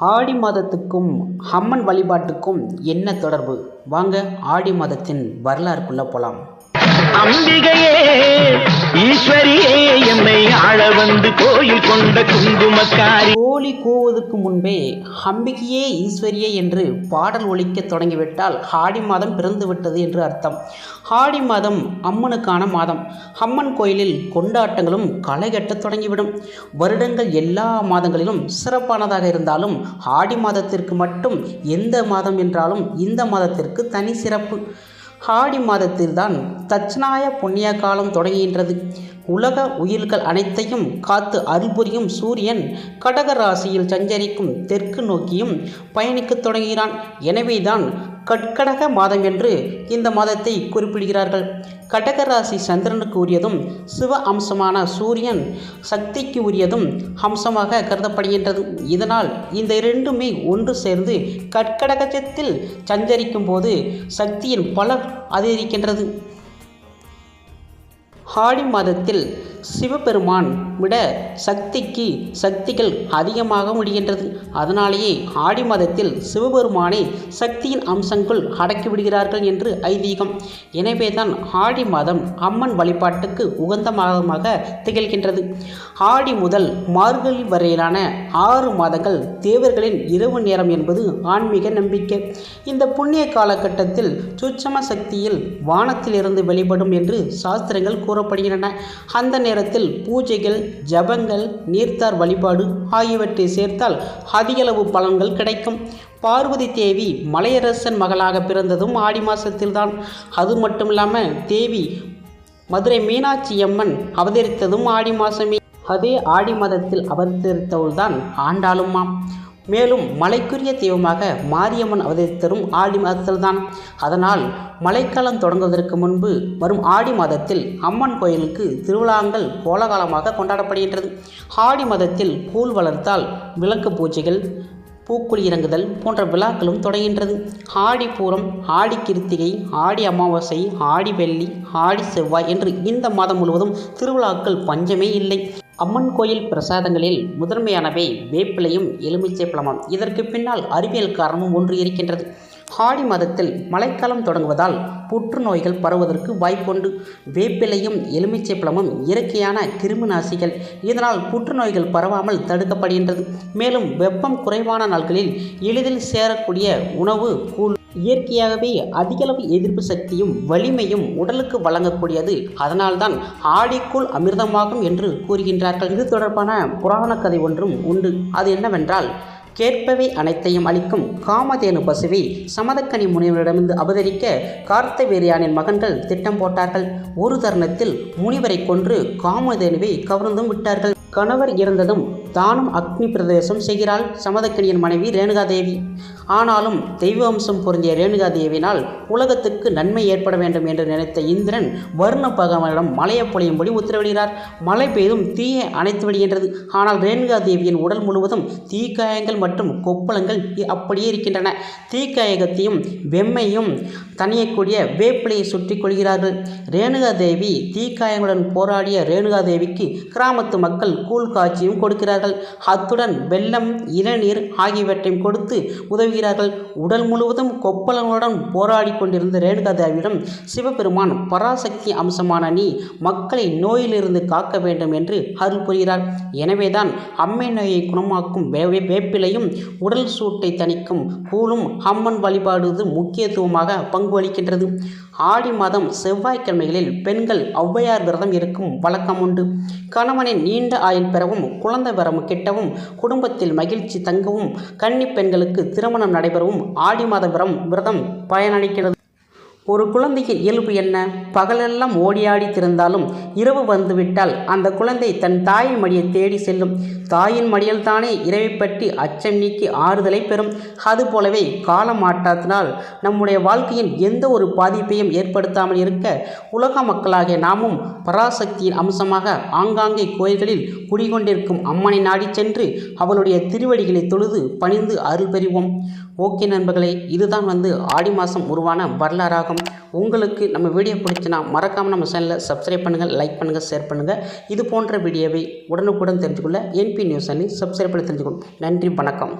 ஆடி மாதத்துக்கும் அம்மன் வழிபாட்டுக்கும் என்ன தொடர்பு? வாங்க ஆடி மாதத்தின் வரலாறுக்குள்ளே போகலாம் அம்பிகையே ஈஸ்வரியே என்னை ஆழ வந்து கோயில் கொண்ட குங்குமக்காரி. கோழி கூவுவதற்கு முன்பே அம்பிகையே ஈஸ்வரியே என்று பாடல் ஒழிக்க தொடங்கிவிட்டால் ஆடி மாதம் பிறந்து விட்டது என்று அர்த்தம். ஆடி மாதம் அம்மனுக்கான மாதம். அம்மன் கோயிலில் கொண்டாட்டங்களும் களைகட்டத் தொடங்கிவிடும். வருடங்கள் எல்லா மாதங்களிலும் சிறப்பானதாக இருந்தாலும் ஆடி மாதத்திற்கு மட்டும் எந்த மாதம் என்றாலும் இந்த மாதத்திற்கு தனி சிறப்பு. ஆடி மாதத்தில்தான் தட்சிணாய புண்ணிய காலம் தொடங்குகின்றது. உலக உயிர்கள் அனைத்தையும் காத்து அருள்புரியும் சூரியன் கடக ராசியில் சஞ்சரிக்கும் தெற்கு நோக்கியும் பயணிக்கத் தொடங்குகிறான். எனவேதான் கட்கடக மாதம் என்று இந்த மாதத்தை குறிப்பிடுகிறார்கள். கடக ராசி சந்திரனுக்கு உரியதும் சிவ அம்சமான சூரியன் சக்திக்கு உரியதும் அம்சமாக கருதப்படுகின்றது. இதனால் இந்த இரண்டுமே ஒன்று சேர்ந்து கட்கடகத்தில் சஞ்சரிக்கும் போது சக்தியின் பல அதிகரிக்கின்றது. ஆடி மாதத்தில் சிவபெருமான் விட சக்திக்கு சக்திகள் அதிகமாக முடிகின்றது. அதனாலேயே ஆடி மாதத்தில் சிவபெருமானை சக்தியின் அம்சங்கள் அடக்கிவிடுகிறார்கள் என்று ஐதீகம். எனவே தான் ஆடி மாதம் அம்மன் வழிபாட்டுக்கு உகந்த மாதமாக திகழ்கின்றது. ஆடி முதல் மார்கழி வரையிலான ஆறு மாதங்கள் தேவர்களின் இரவு நேரம் என்பது ஆன்மீக நம்பிக்கை. இந்த புண்ணிய காலகட்டத்தில் சுட்சம சக்தியில் வானத்திலிருந்து வெளிப்படும் என்று சாஸ்திரங்கள் கூறப்படுகின்றன. அந்த நேரத்தில் பூஜைகள் ஜபங்கள் நீர்த்தார் வழிபாடு ஆகியவற்றை சேர்த்தால் அதிகளவு பலன்கள் கிடைக்கும். பார்வதி தேவி மலையரசன் மகளாக பிறந்ததும் ஆடி மாதத்தில்தான் அது மட்டும் இல்லாமல் தேவி மதுரை மீனாட்சி அம்மன் அவதரித்ததும் ஆடி மாதமே அதே ஆடி மாதத்தில் அவதரித்தவள்தான் ஆண்டாளுமாம். மேலும் மலைக்குரிய தெய்வமாக மாரியம்மன் அவதரித்தரும் ஆடி மாதத்தில்தான். அதனால் மழைக்காலம் தொடங்குவதற்கு முன்பு வரும் ஆடி மாதத்தில் அம்மன் கோயிலுக்கு திருவிழாங்கள் கோலகாலமாக கொண்டாடப்படுகின்றது. ஆடி மாதத்தில் கூழ் வளர்த்தால் விளக்கு பூஜைகள் பூக்குழி இறங்குதல் போன்ற விழாக்களும் தொடங்கின்றது ஆடி பூரம் ஆடி கிருத்திகை ஆடி அமாவாசை ஆடி வெள்ளி ஆடி செவ்வாய் என்று இந்த மாதம் முழுவதும் திருவிழாக்கள் பஞ்சமே இல்லை. அம்மன் கோயில் பிரசாதங்களில் முதன்மையானவை வேப்பிலையும் எலுமிச்சை பழமும் இதற்கு பின்னால் அறிவியல் காரணமும் ஒன்று இருக்கின்றது. ஆடி மாதத்தில் மழைக்காலம் தொடங்குவதால் புற்றுநோய்கள் பரவுவதற்கு வாய்ப்புண்டு. வேப்பிலையும் எலுமிச்சை பழமும் இயற்கையான கிருமிநாசிகள் இதனால் புற்றுநோய்கள் பரவாமல் தடுக்கப்படுகின்றது. மேலும் வெப்பம் குறைவான நாட்களில் எளிதில் சேரக்கூடிய உணவு கூழ் இயற்கையாகவே அதிகளவு எதிர்ப்பு சக்தியும் வலிமையும் உடலுக்கு வழங்கக்கூடியது. அதனால்தான் ஆடிக்குள் அமிர்தமாகும் என்று கூறுகின்றார்கள். இது தொடர்பான புராண கதை ஒன்றும் உண்டு. அது என்னவென்றால் கேட்பவை அனைத்தையும் அளிக்கும் காமதேனு பசுவை சமதக்கனி முனிவரிடமிருந்து அபதரிக்க கார்த்தவீரியானின் மகன்கள் திட்டம் போட்டார்கள். ஒரு தருணத்தில் முனிவரை கொன்று காமதேனுவை கவர்ந்தும் விட்டார்கள். கணவர் இறந்ததும் தானும் அக்னி பிரதேசம் செய்கிறாள். சமதக்கணியின் மனைவி ரேணுகாதேவி. ஆனாலும் தெய்வ அம்சம் பொருந்திய ரேணுகாதேவினால் உலகத்துக்கு நன்மை ஏற்பட வேண்டும் என்று நினைத்த இந்திரன் வருண பகவானிடம் மழையை பொழியும்படி உத்தரவிடுகிறார். மழை பெய்தும் தீயை அணைத்து விடுகின்றது. ஆனால் ரேணுகாதேவியின் உடல் முழுவதும் தீக்காயங்கள் மற்றும் கொப்பளங்கள் அப்படியே இருக்கின்றன. தீக்காயகத்தையும் வெம்மையும் தனியக்கூடிய வேப்பிலையை சுற்றி கொள்கிறார்கள். ரேணுகாதேவி தீக்காயங்களுடன் போராடிய ரேணுகாதேவிக்கு கிராமத்து மக்கள் கூழ் காட்சியும் கொடுக்கிறார்கள். அத்துடன் வெள்ளம் இளநீர் ஆகியவற்றையும் கொடுத்து உதவுகிறார்கள். உடல் முழுவதும் கொப்பளங்களுடன் போராடி கொண்டிருந்த ரேணுகாதேவியிடம் சிவபெருமான் பராசக்தி அம்சமான நீ மக்களை நோயிலிருந்து காக்க வேண்டும் என்று அருள் புரிகிறார். எனவேதான் அம்மை நோயை குணமாக்கும் வே- வேப்பிலையும் உடல் சூட்டை தணிக்கும் கூழும் அம்மன் வழிபாடு முக்கியத்துவமாக பங்கு அளிக்கின்றது ஆடி மாதம் செவ்வாய்க்கிழமைகளில் பெண்கள் ஔவையார் விரதம் இருக்கும் வழக்கம் உண்டு கணவனின் நீண்ட ஆயுள் பெறவும் குழந்தை பெறவும் கிட்டவும் குடும்பத்தில் மகிழ்ச்சி தங்கவும் கன்னி பெண்களுக்கு திருமணம் நடைபெறவும் ஆடி மாத விரம் விரதம் பயனளிக்கிறது. ஒரு குழந்தையின் இயல்பு என்ன? பகலெல்லாம் ஓடியாடி திருந்தாலும் இரவு வந்துவிட்டால் அந்த குழந்தை தன் தாயின் மடியை தேடி செல்லும். தாயின் மடியில் தானே பற்றி அச்சம் நீக்கி ஆறுதலை பெறும். அதுபோலவே காலமாற்றத்தினால் நம்முடைய வாழ்க்கையின் எந்த ஒரு பாதிப்பையும் ஏற்படுத்தாமல் இருக்க உலக மக்களாகிய நாமும் பராசக்தியின் அம்சமாக ஆங்காங்கே கோயில்களில் குடிகொண்டிருக்கும் அம்மனை நாடி சென்று அவளுடைய திருவடிகளை தொழுது பணிந்து அருள் பெறுவோம். ஓகே நண்பர்களே இதுதான் வந்து ஆடி மாதம் உருவான வரலாறாகும். உங்களுக்கு நம்ம வீடியோ பிடிச்சினா மறக்காமல் நம்ம சேனலை சப்ஸ்கிரைப் பண்ணுங்கள் லைக் பண்ணுங்கள் ஷேர் பண்ணுங்கள் இது போன்ற வீடியோவை உடனுக்குடன் தெரிஞ்சுக்கொள்ள என்பி நியூஸ் சேனலை சப்ஸ்கிரைப் பண்ணி தெரிஞ்சுக்கணும் நன்றி வணக்கம்.